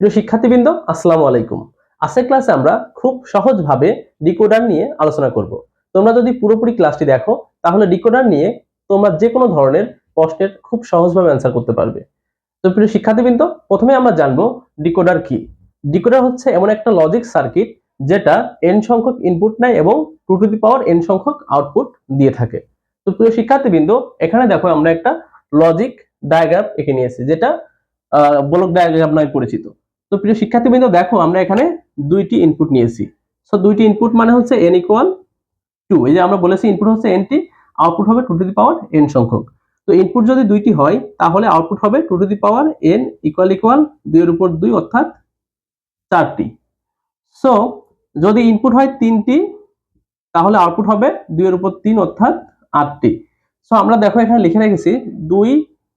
প্রিয় শিক্ষার্থীবৃন্দ, আসসালামু আলাইকুম। আজকের ক্লাসে আমরা খুব সহজভাবে ডিকোডার নিয়ে আলোচনা করব। তোমরা যদি পুরোপুরি ক্লাসটি দেখো, তাহলে ডিকোডার নিয়ে তোমরা যে কোনো ধরনের প্রশ্নের খুব সহজভাবে অ্যান্সার করতে পারবে। তো প্রিয় শিক্ষার্থীবৃন্দ, প্রথমে আমরা জানব ডিকোডার কি। ডিকোডার হচ্ছে এমন একটা লজিক সার্কিট যেটা এন সংখ্যক ইনপুট নেয় এবং two to the power N সংখ্যক আউটপুট দিয়ে থাকে। তো প্রিয় শিক্ষার্থীবৃন্দ, এখানে দেখো আমরা একটা লজিক ডায়াগ্রাম এঁকে নিয়েছি, যেটা ব্লক ডায়াগ্রাম নামে পরিচিত। তো প্রিয় শিক্ষার্থীবৃন্দ, দেখো আমরা এখানে দুইটি ইনপুট নিয়েছি। সো দুইটি ইনপুট মানে হচ্ছে এন ইকুয়াল টু এই যে আমরা বলেছি ইনপুট হচ্ছে এনটি আউটপুট হবে two to the power N সংখ্যক। তো ইনপুট যদি দুইটি হয়, তাহলে আউটপুট হবে two to the power N equal equal দুইয়ের উপর দুই অর্থাৎ চারটি। সো যদি ইনপুট হয় তিনটি, তাহলে আউটপুট হবে দুইয়ের উপর তিন অর্থাৎ আটটি। সো আমরা দেখো এখানে লিখে রেখেছি দুই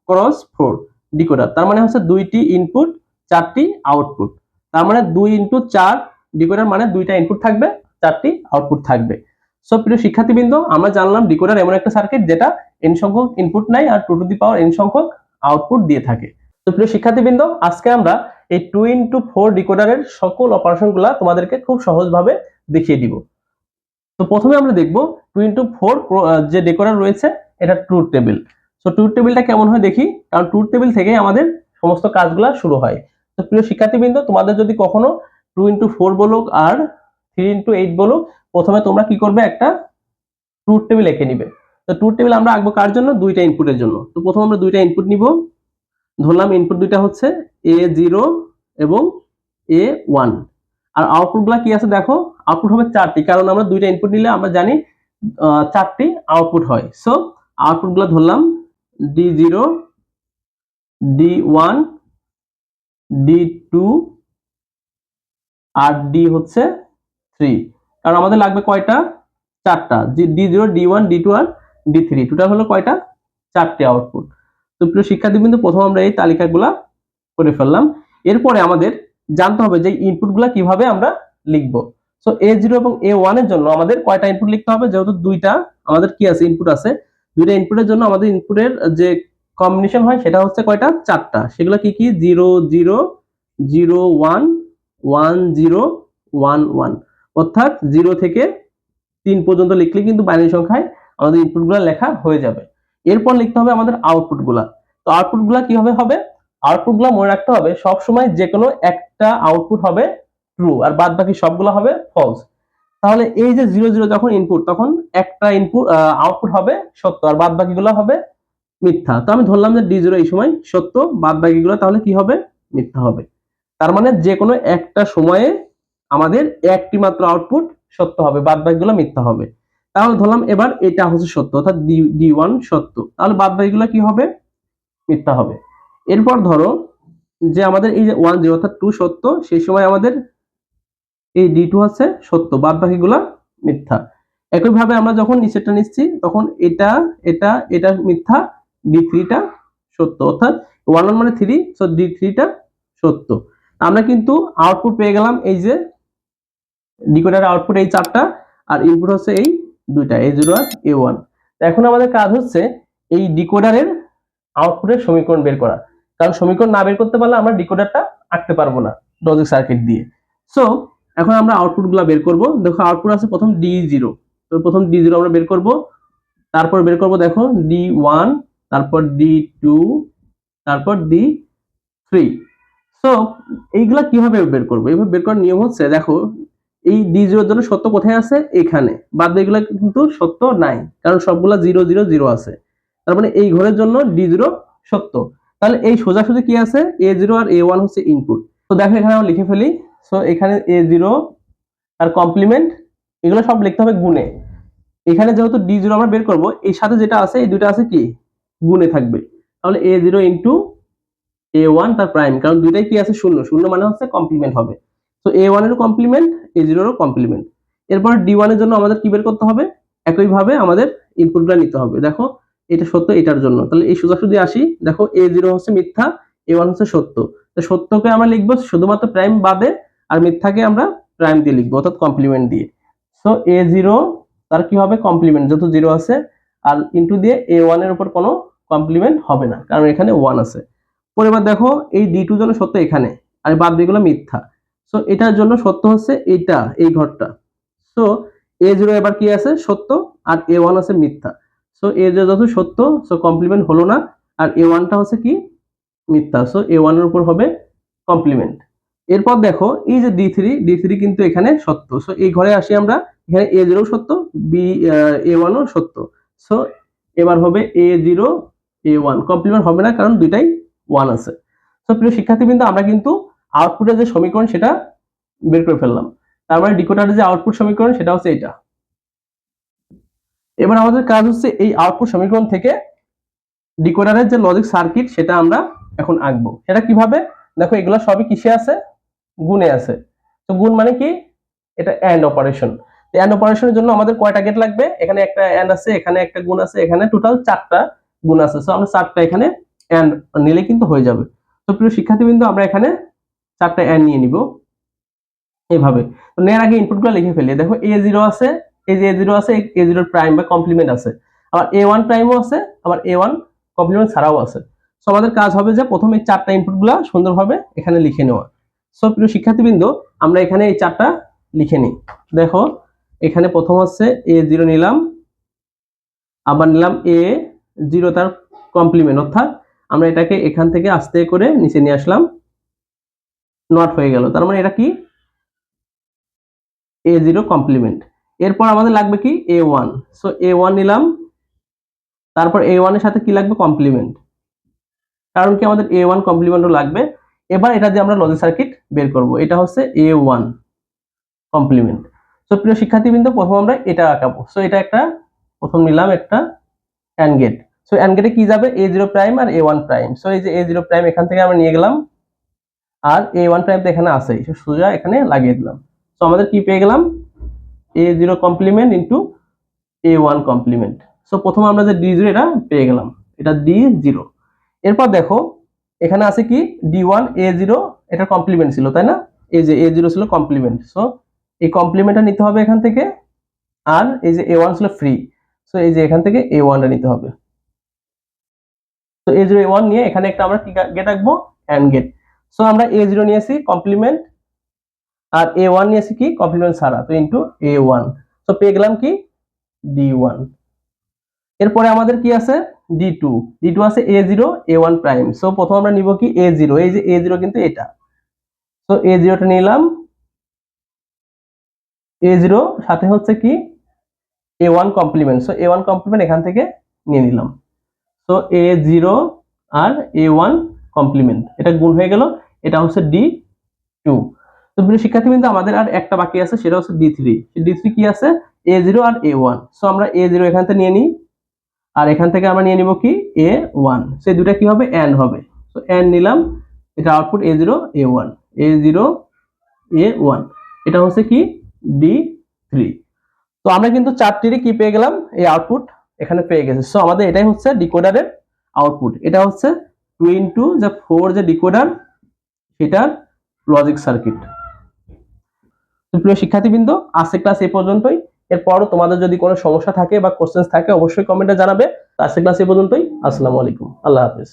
ক্রস ফোর ডিকোডার তার মানে হচ্ছে দুইটি ইনপুট চারটি আউটপুট তার মানে দুই ইনটু চার ডিকোডার মানে দুইটা ইনপুট থাকবে, চারটি আউটপুট থাকবে। সো প্রিয় শিক্ষার্থীবৃন্দ, আমরা জানলাম ডিকোডার এমন একটা সার্কিট যেটা এন সংখ্যক ইনপুট নেয় আর two to the power N সংখ্যক আউটপুট দিয়ে থাকে। তো, প্রিয় শিক্ষার্থীবৃন্দ, আজকে আমরা এই টু ইন্টু ফোর ডিকোডারের সকল অপারেশনগুলো তোমাদেরকে খুব সহজভাবে দেখিয়ে দিব। তো, প্রথমে আমরা দেখব টু ইন্টু ফোর যে ডেকোডার রয়েছে, এটা ট্রুথ টেবিল সো ট্রুথ টেবিলটা কেমন হয় দেখি? কারণ ট্রুথ টেবিল থেকেই আমাদের সমস্ত কাজগুলো শুরু হয়। তো প্রিয় শিক্ষার্থীবৃন্দ, তোমাদের যদি কখনো টু ইন্টু ফোর বলুক আর থ্রি ইন্টু এইট বলুক, প্রথমে তোমরা কি করবে একটা ট্রুথ টেবিল এঁকে নিবে। তো ট্রুথ টেবিল আমরা আঁকবো কার জন্য? দুইটা ইনপুটের জন্য। তো প্রথমে আমরা দুইটা ইনপুট নিব। ধরলাম ইনপুট দুইটা হচ্ছে এ জিরো এবং এ ওয়ান আর আউটপুটগুলো কি আছে দেখো? আউটপুট হবে চারটি, কারণ আমরা দুইটা ইনপুট নিলে আমরা জানি চারটি আউটপুট হয়। সো আউটপুটগুলো ধরলাম D zero D one D two আর ডি হচ্ছে থ্রি কারণ আমাদের লাগবে কয়টা? চারটা। D zero D one D two আর ডি থ্রি টোটাল হলো কয়টা? চারটে আউটপুট তো প্রিয় শিক্ষার্থীবৃন্দ, প্রথম আমরা এই তালিকাগুলা করে ফেললাম। এরপরে আমাদের জানতে হবে যে ইনপুটগুলা কীভাবে আমরা লিখব। সো এ জিরো এবং এ ওয়ানের জন্য আমাদের কয়টা ইনপুট লিখতে হবে? যেহেতু দুইটা আমাদের কি আছে? ইনপুট আছে। দুইটা ইনপুটের জন্য আমাদের ইনপুটের যে কম্বিনেশন হয় সেটা হচ্ছে কয়টা? চারটা। সেগুলো কি কি? Zero zero zero, one one, zero, one one. অর্থাৎ জিরো থেকে তিন পর্যন্ত লিখলে কিন্তু বাইনারি সংখ্যায় আমাদের ইনপুটগুলো লেখা হয়ে যাবে। এরপর লিখতে হবে আমাদের আউটপুটগুলা তো আউটপুটগুলা কীভাবে হবে? আউটপুটগুলো মনে রাখতে হবে সব সময় যে কোনো একটা আউটপুট হবে ট্রু আর বাদ বাকি সবগুলো হবে ফলস তাহলে এই যে জিরো জিরো যখন ইনপুট তখন একটা ইনপুট আউটপুট হবে সত্য, আর বাদ বাকিগুলো হবে মিথ্যা। তো আমি ধরলাম যে ডি জিরো এই সময় সত্য বাদ বাকিগুলো তাহলে কি হবে? মিথ্যা হবে। তার মানে যে কোনো একটা সময়ে আমাদের একটি মাত্র আউটপুট সত্য হবে বাদ বাকিগুলো মিথ্যা হবে। তাহলে ধরলাম এবার এটা হচ্ছে সত্য, অর্থাৎ ডি ওয়ান সত্য। তাহলে বাদ বাকিগুলো কি হবে? মিথ্যা হবে। এরপর ধরো যে আমাদের এই যে ওয়ান জিরো অর্থাৎ টু সত্য, সেই সময় আমাদের এই ডি টু হচ্ছে সত্য বাদ বাকিগুলা মিথ্যা। একইভাবে আমরা যখন নিচেরটা নিচ্ছি, তখন এটা এটা এটা মিথ্যা ডি থ্রিটা সত্য, অর্থাৎ ওয়ান ওয়ান মানে থ্রি সো ডি থ্রিটা সত্য। আমরা কিন্তু আউটপুট পেয়ে গেলাম এই যে ডিকোডার আউটপুট এই চারটা, আর ইনপুট হচ্ছে এই দুইটা এ জিরো আর এ ওয়ান এখন আমাদের কাজ হচ্ছে এই ডিকোডারের আউটপুটের সমীকরণ বের করা। কারণ সমীকরণ না বের করতে পারলে আমরা ডিকোডারটা আঁকতে পারব না লজিক সার্কিট দিয়ে। সো এখন আমরা আউটপুটগুলা বের করব। দেখো আউটপুট আছে প্রথম ডি জিরো তো প্রথম ডি জিরো আমরা বের করব। তারপর বের করব দেখো ডি ওয়ান তারপর ডি টু তারপর ডি থ্রি সো এইগুলা কীভাবে বের করব? এইভাবে বের করার নিয়ম হচ্ছে, দেখো, এই ডি জিরোর জন্য সত্য কোথায় আছে? এখানে। বাদ এগুলা কিন্তু সত্য নাই, কারণ সবগুলা জিরো জিরো জিরো আছে। তার মানে এই ঘরের জন্য ডি জিরো সত্য। তাহলে এই সোজাসুজি কি আছে? এ জিরো আর এ ওয়ান হচ্ছে ইনপুট তো দেখো, এখানে আমরা লিখে ফেলি। সো এখানে এ জিরো আর কমপ্লিমেন্ট এগুলো সব লিখতে হবে গুণে। এখানে যেহেতু ডি জিরো আমরা বের করব, এর সাথে যেটা আছে, এই দুটো আছে কি? গুণে থাকবে। তাহলে A zero into A one তার প্রাইম কারণ দুইটাই কি আছে? শূন্য। শূন্য মানে হচ্ছে কমপ্লিমেন্ট হবে। তো এ ওয়ানেরও কমপ্লিমেন্ট এ জিরোরও কমপ্লিমেন্ট এরপর ডি ওয়ানের জন্য আমাদের কি বের করতে হবে? একইভাবে আমাদের ইনপুটগুলো নিতে হবে। দেখো, এটা সত্য, এটার জন্য। তাহলে এই সোজাসুজি আসি। দেখো এ জিরো হচ্ছে মিথ্যা এ ওয়ান হচ্ছে সত্য। তো সত্যকে আমরা লিখব শুধুমাত্র প্রাইম বাদে, আর মিথ্যাকে আমরা প্রাইম দিয়ে লিখব, অর্থাৎ কমপ্লিমেন্ট দিয়ে। সো এ জিরো তার কি হবে? কমপ্লিমেন্ট যত জিরো আছে আর ইন্টু দিয়ে এ ওয়ানের উপর কোনো কমপ্লিমেন্ট হবে না, কারণ এখানে ওয়ান আছে। পরে এবার দেখো, এই ডি টু জন্য সত্য এখানে, আর বাদ দিয়েগুলো মিথ্যা। সো এটার জন্য সত্য হচ্ছে এইটা, এই ঘরটা। সো এ জিরো এবার কি আছে? সত্য, আর এ ওয়ান আছে মিথ্যা। সো এ জিরো যত সত্য সো কমপ্লিমেন্ট হলো না, আর এ ওয়ানটা হচ্ছে কি? মিথ্যা। সো এ ওয়ানের উপর হবে কমপ্লিমেন্ট এরপর দেখো, এই যে ডি থ্রি ডি থ্রি কিন্তু এখানে সত্য। সো এই ঘরে আসি আমরা, এখানে এ জিরো সত্য বি এ ওয়ানও সত্য। সো এবার হবে A zero A one complement হবে না, কারণ দুইটাই ওয়ান আছে। তো প্রিয় শিক্ষার্থীবৃন্দ, আমরা কিন্তু আউটপুটের যে সমীকরণ, সেটা বের করে ফেললাম। তার মানে ডিকোডারের যে আউটপুট সমীকরণ, সেটা হচ্ছে এটা এবার আমাদের কাজ হচ্ছে এই আউটপুট সমীকরণ থেকে ডিকোডারের যে লজিক সার্কিট সেটা আমরা এখন আঁকবো। সেটা কীভাবে? দেখো, এগুলো সবই কিসে আছে? গুণে আছে। তো গুণ মানে কি? এটা অ্যান্ড অপারেশন অ্যান্ড অপারেশনের জন্য আমাদের কয়টা গেট লাগবে? এখানে একটা অ্যান্ড আছে, এখানে একটা গুণ আছে, এখানে টোটাল চারটা গুণ আছে। সো আমরা চারটা এখানে অ্যান্ড নিলে কিন্তু হয়ে যাবে। তো প্রিয় শিক্ষার্থীবৃন্দ, আমরা এখানে চারটা অ্যান্ড নিয়ে নিব। এইভাবে তো নেওয়ার আগে ইনপুটগুলো লিখে ফেলি। দেখো এ জিরো আছে, এই যে এ জিরো আছে এ জিরোর প্রাইম বা কমপ্লিমেন্ট আছে। আবার এ ওয়ান প্রাইমও আছে, আবার এ ওয়ান কমপ্লিমেন্ট ছাড়াও আছে। সো আমাদের কাজ হবে যে প্রথমে এই চারটা ইনপুটগুলো সুন্দরভাবে এখানে লিখে নেওয়া। সো প্রিয় শিক্ষার্থীবৃন্দ, আমরা এখানে এই চারটা লিখে নিই। দেখো এখানে প্রথম হচ্ছে এ জিরো নিলাম, আবার নিলাম এ জিরো তার কমপ্লিমেন্ট অর্থাৎ আমরা এটাকে এখান থেকে আস্তে করে নিচে নিয়ে আসলাম নট হয়ে গেল। তার মানে এটা কি? এ জিরো কমপ্লিমেন্ট এরপর আমাদের লাগবে কি? A one so A one নিলাম, তারপর এ ওয়ানের সাথে কি লাগবে? কমপ্লিমেন্ট কারণ কি আমাদের এ ওয়ান কমপ্লিমেন্টও লাগবে। এবার এটা দিয়ে আমরা লজিক সার্কিট বের করব। এটা হচ্ছে এ ওয়ান কমপ্লিমেন্ট সো প্রিয় শিক্ষার্থীবৃন্দ, প্রথম আমরা এটা আঁকাবো। সো এটা একটা, প্রথম নিলাম একটা অ্যান্ড গেট সো অ্যান্ড গেটে কি যাবে? এ জিরো প্রাইম আর এ ওয়ান প্রাইম সো এই যে এ জিরো প্রাইম এখান থেকে আমরা নিয়ে গেলাম। আর এ ওয়ান প্রাইম তো এখানে আসেই সো সোজা এখানে লাগিয়ে দিলাম। সো আমাদের কি পেয়ে গেলাম? A zero complement into A one complement so প্রথম আমরা যে ডি জিরো এটা পেয়ে গেলাম। এটা ডি জিরো এরপর দেখো, এখানে আছে কি? ডি ওয়ান এ জিরো এটা কমপ্লিমেন্ট ছিল, তাই না? এই যে এ জিরো ছিল কমপ্লিমেন্ট সো এই কমপ্লিমেন্টটা নিতে হবে এখান থেকে, আর এই যে এ ওয়ান ছিল ফ্রি সো এই যে এখান থেকে এ ওয়ানটা নিতে হবে। তো এ জিরো এ ওয়ান নিয়ে এখানে একটা আমরা কি গেট আঁকবো? অ্যান্ড গেট সো আমরা এ জিরো নিয়েছি কমপ্লিমেন্ট আর এ ওয়ান নিয়েছি কি? কমপ্লিমেন্ট ছাড়া, তো ইন্টু এ ওয়ান তো পেয়ে গেলাম কি? ডি ওয়ান এরপরে আমাদের কি আছে? ডি টু ডি টু আছে A zero A one prime so প্রথম আমরা নিব কি? এ জিরো এই যে এ জিরো কিন্তু এটা। তো এ জিরোটা নিলাম। এ জিরো সাথে হচ্ছে কি? A one complement so A one complement এখান থেকে নিয়ে নিলাম। সো এ জিরো আর এ ওয়ান কমপ্লিমেন্ট এটা গুণ হয়ে গেল। এটা হচ্ছে ডি টু তো প্রিয় শিক্ষার্থীবৃন্দ, আমাদের আর একটা বাকি আছে, সেটা হচ্ছে ডি থ্রি ডি থ্রি কি আছে? এ জিরো আর এ ওয়ান সো আমরা এ জিরো এখান থেকে নিয়ে নিই। আর এখান থেকে আমরা নিয়ে নিব কি? এ ওয়ান সেই দুটা কি হবে? এন হবে। সো এন নিলাম। এটা output A zero A one A zero A one এটা হচ্ছে কি? ডি থ্রি তো আমরা কিন্তু চারটিরই কি পেয়ে গেলাম? এই আউটপুট এখানে পেয়ে গেছে। সো আমাদের এটাই হচ্ছে ডিকোডারের আউটপুট এটা হচ্ছে টু ইন্টু যে ফোর যে ডিকোডার, সেটার লজিক সার্কিট প্রিয় শিক্ষার্থীবৃন্দ আজকে ক্লাস এই পর্যন্তই। এরপরও তোমাদের যদি কোনো সমস্যা থাকে বা কোশ্চেন্স থাকে, অবশ্যই কমেন্টে জানাবে। আজকে ক্লাস এই পর্যন্তই। আসসালামু আলাইকুম। আল্লাহ হাফিজ।